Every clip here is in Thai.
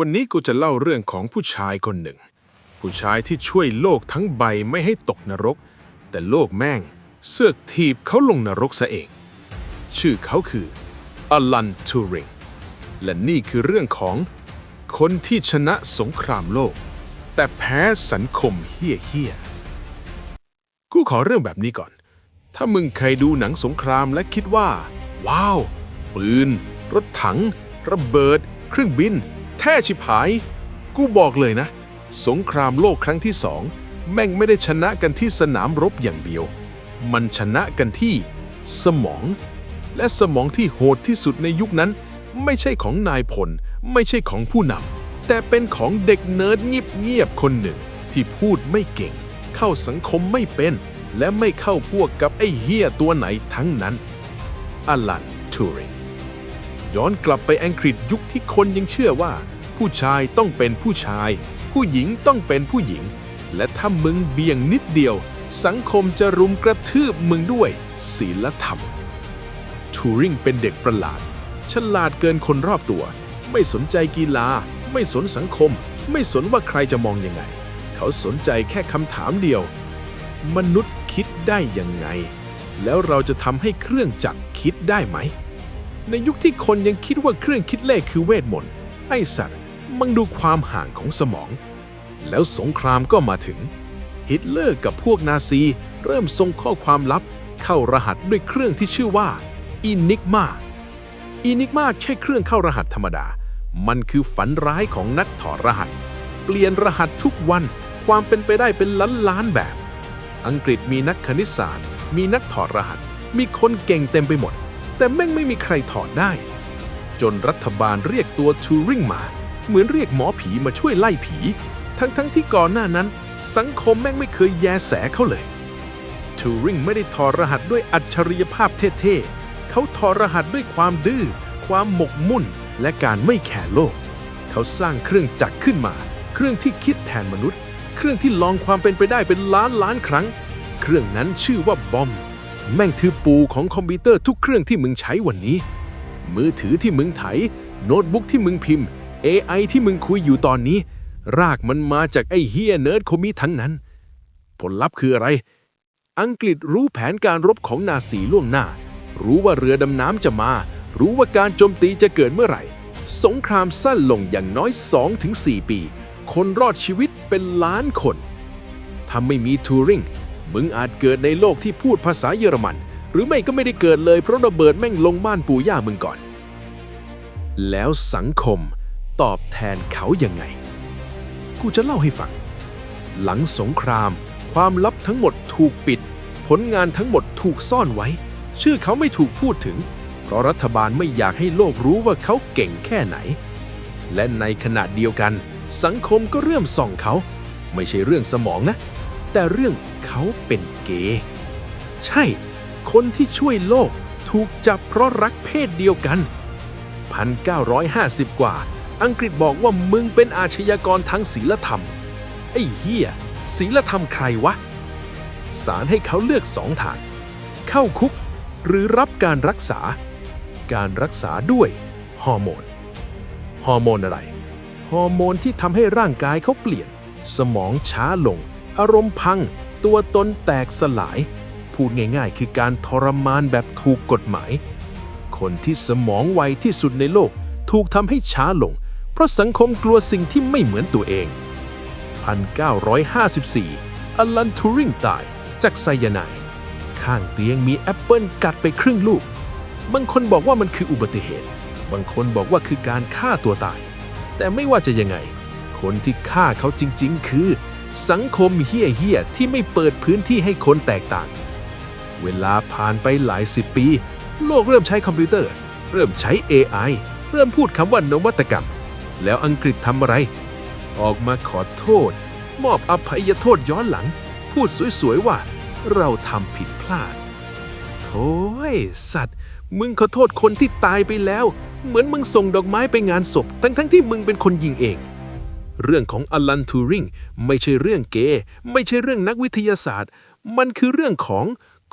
วันนี้กูจะเล่าเรื่องของผู้ชายคนหนึ่ง ผู้ชายที่ช่วยโลกทั้งใบไม่ให้ตกนรก แต่โลกแม่งเสือกถีบเขาลงนรกซะเอง ชื่อเขาคืออลันทูริงและนี่คือเรื่องของคนที่ชนะสงครามโลก แต่แพ้สังคมเฮี้ยเฮี้ยๆกูขอเรื่องแบบนี้ก่อน ถ้ามึงเคยดูหนังสงครามและคิดว่า ว้าว ปืน รถถัง ระเบิด เครื่องบิน ท้ชิบหาย กูบอกเลยนะ สงครามโลกครั้งที่สองแม่งไม่ได้ชนะกันที่สนามรบอย่างเดียว มันชนะกันที่สมอง และสมองที่โหดที่สุดในยุคนั้น ไม่ใช่ของนายพล ไม่ใช่ของผู้นำแต่เป็นของเด็กเนิร์ดเงียบๆคนหนึ่ง ที่พูดไม่เก่ง เข้าสังคมไม่เป็น และไม่เข้าพวกกับไอ้เฮียตัวไหนทั้งนั้นอลันทูริงย้อนกลับไปอังกฤษยุคที่คนยังเชื่อว่า ผู้ชายต้องเป็นผู้ชาย ผู้หญิงต้องเป็นผู้หญิง และถ้ามึงเบี่ยงนิดเดียว สังคมจะรุมกระทืบมึงด้วยศีลธรรม ทูริงเป็นเด็กประหลาด ฉลาดเกินคนรอบตัว ไม่สนใจกีฬา ไม่สนสังคม ไม่สนว่าใครจะมองยังไง เขาสนใจแค่คำถามเดียว มนุษย์คิดได้ยังไง แล้วเราจะทำให้เครื่องจักรคิดได้ไหมในยุคที่คนยังคิดว่าเครื่องคิดเลขคือเวทมนต์ไอสัตว์ มังดูความห่างของสมอง แล้วสงครามก็มาถึง ฮิตเลอร์กับพวกนาซีเริ่มส่งข้อความลับ เข้ารหัสด้วยเครื่องที่ชื่อว่าอินิกมาอินิกมาใช่เครื่องเข้ารหัสธรรมดา มันคือฝันร้ายของนักถอดรหัส เปลี่ยนรหัสทุกวันความเป็นไปได้เป็นล้านล้านๆแบบ อังกฤษมีนักคณิตศาสตร์ มีนักถอดรหัส มีคนเก่งเต็มไปหมด แต่แม่งไม่มีใครถอดได้ จนรัฐบาลเรียกตัวทูริงมา เหมือนเรียกหมอผีมาช่วยไล่ผี ทั้งๆทที่ก่อนหน้านั้น สังคมแม่งไม่เคยแยแสเขาเลยทูริงไม่ได้ถอดรหัสด้วยอัจฉริยภาพเท่ๆ เขาถอดรหัสด้วยความดื้อ ความหมกมุ่น และการไม่แคร์โลก เขาสร้างเครื่องจักรขึ้นมา เครื่องที่คิดแทนมนุษย์ เครื่องที่ลองความเป็นไปได้เป็นล้านล้านครั้ง เครื่องนั้นชื่อว่าบอม แม่งคือปูของคอมพิวเตอร์ทุกเครื่องที่มึงใช้วันนี้ มือถือที่มึงไถ โน้ตบุ๊กที่มึงพิมพ์ AI ที่มึงคุยอยู่ตอนนี้ รากมันมาจากไอ้เฮียเนิร์ดคมิทั้งนั้น ผลลัพธ์คืออะไร อังกฤษรู้แผนการรบของนาซีล่วงหน้า รู้ว่าเรือดำน้ำจะมา รู้ว่าการโจมตีจะเกิดเมื่อไหร่ สงครามสั้นลงอย่างน้อย 2-4 ปี คนรอดชีวิตเป็นล้านคนถ้าไม่มีทูริงมึงอาจเกิดในโลกที่พูดภาษาเยอรมัน หรือไม่ก็ไม่ได้เกิดเลยเพราะระเบิดแม่งลงบ้านปู่ย่ามึงก่อน แล้วสังคม ตอบแทนเขายังไง กูจะเล่าให้ฟัง หลังสงคราม ความลับทั้งหมดถูกปิด ผลงานทั้งหมดถูกซ่อนไว้ ชื่อเขาไม่ถูกพูดถึง เพราะรัฐบาลไม่อยากให้โลกรู้ว่าเขาเก่งแค่ไหน และในขณะเดียวกัน สังคมก็เริ่มส่องเขา ไม่ใช่เรื่องสมองนะ แต่เรื่องเขาเป็นเกย์ใช่ คนที่ช่วยโลกถูกจับเพราะรักเพศเดียวกัน 1950 กว่า อังกฤษบอกว่ามึงเป็นอาชญากรทางศีลธรรม ไอ้เฮียศีลธรรมใครวะ ศาลให้เขาเลือกสองทาง เข้าคุกหรือรับการรักษา การรักษาด้วยฮอร์โมน ฮอร์โมนอะไร ฮอร์โมนที่ทำให้ร่างกายเขาเปลี่ยน สมองช้าลง อารมณ์พัง ตัวตนแตกสลาย พูดง่ายๆ คือการทรมานแบบถูกกฎหมาย คนที่สมองไวที่สุดในโลก ถูกทำให้ช้าลง เพราะสังคมกลัวสิ่งที่ไม่เหมือนตัวเอง 1954 อลันทูริงตายจากไซยาไนด์ข้างเตียงมีแอปเปิลกัดไปครึ่งลูก บางคนบอกว่ามันคืออุบัติเหตุ บางคนบอกว่าคือการฆ่าตัวตาย แต่ไม่ว่าจะยังไง คนที่ฆ่าเขาจริง ๆ คือ สังคมเฮี้ยๆที่ไม่เปิดพื้นที่ให้คนแตกต่าง เวลาผ่านไปหลายสิบปี โลกเริ่มใช้คอมพิวเตอร์ เริ่มใช้ AI เริ่มพูดคำว่านวัตกรรม แล้วอังกฤษทำอะไร ออกมาขอโทษ มอบอภัยโทษย้อนหลัง พูดสวยๆว่า เราทำผิดพลาดโถ่สัตว์ มึงขอโทษคนที่ตายไปแล้ว เหมือนมึงส่งดอกไม้ไปงานศพ ทั้งๆที่มึงเป็นคนยิงเอง เรื่องของอลันทูริงไม่ใช่เรื่องเกย์ไม่ใช่เรื่องนักวิทยาศาสตร์ มันคือเรื่องของ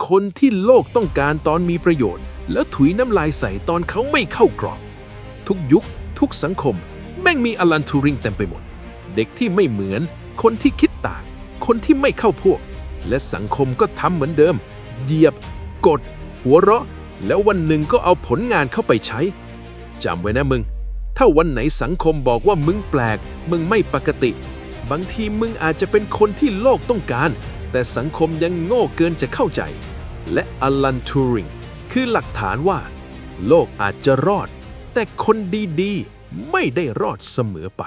คนที่โลกต้องการตอนมีประโยชน์ แล้วถุยน้ำลายใส่ตอนเขาไม่เข้ากรอบ ทุกยุค ทุกสังคม ม่งมีอลันทูริงเต็มไปหมด เด็กที่ไม่เหมือน คนที่คิดต่าง คนที่ไม่เข้าพวก และสังคมก็ทำเหมือนเดิม เหยียบ กด หัวเราะ แล้ววันหนึ่งก็เอาผลงานเข้าไปใช้จำไว้นะมึง ถ้าวันไหนสังคมบอกว่ามึงแปลก มึงไม่ปกติ บางทีมึงอาจจะเป็นคนที่โลกต้องการ แต่สังคมยังโง่เกินจะเข้าใจ และอลันทูริงคือหลักฐานว่า โลกอาจจะรอด แต่คนดีๆ ไม่ได้รอดเสมอไป